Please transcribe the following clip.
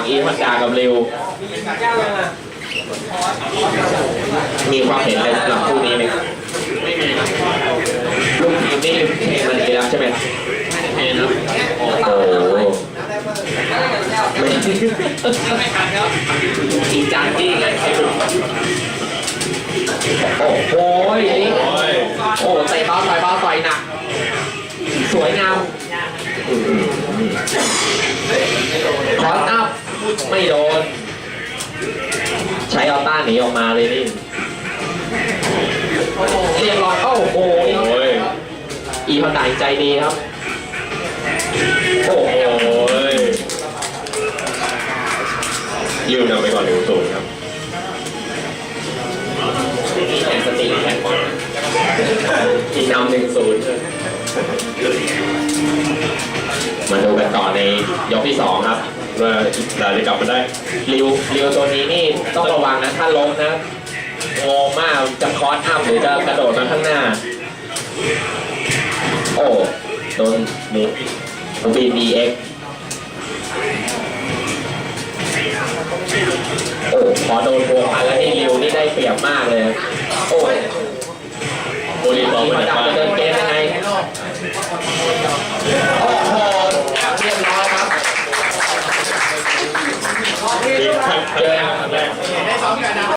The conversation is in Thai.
างอีพันดากับริวมีความเห็นในสำหรับคู่นี้ไหมครับลูกทีมนี่เทมันดีแล้วใช่ไหมเทนะโอ้โหไม่อีจานจี้ไงไอ้ลูกโอ้โหนี่โอ้ยโอ้เตะเบาต่อยเบาต่อยหนัก สวยงามคอสอัพ ไม่โดน ใช้ออต้าหนีออกมาเลยนี่เรียบร้อยโอ้โหโอ้ยอีพันดาใจดีครับ โอ้โหยริวนำไปก่อนหนึ่งศูนย์ครับแข่งสติแข่งบอลอีนำหนึ่งศูนย์ มาดูกันต่อในยกที่สองครับว่าเราจะกลับมาได้ริวริวตัวนี้นี่ต้องระวังนะถ้าล้มนะงงมากจะคอสอัพหรือจะกระโดดมาข้างหน้า โอ้โดนมูหมูบีบีเอ็กโอ้พอโดนบัวพันแล้วนี่ริวนี่ได้เปรียบมากเลย โอ้โอลิมมีอลมาดับจะเดินเกมยังไง ได้ซ้อมกันนะ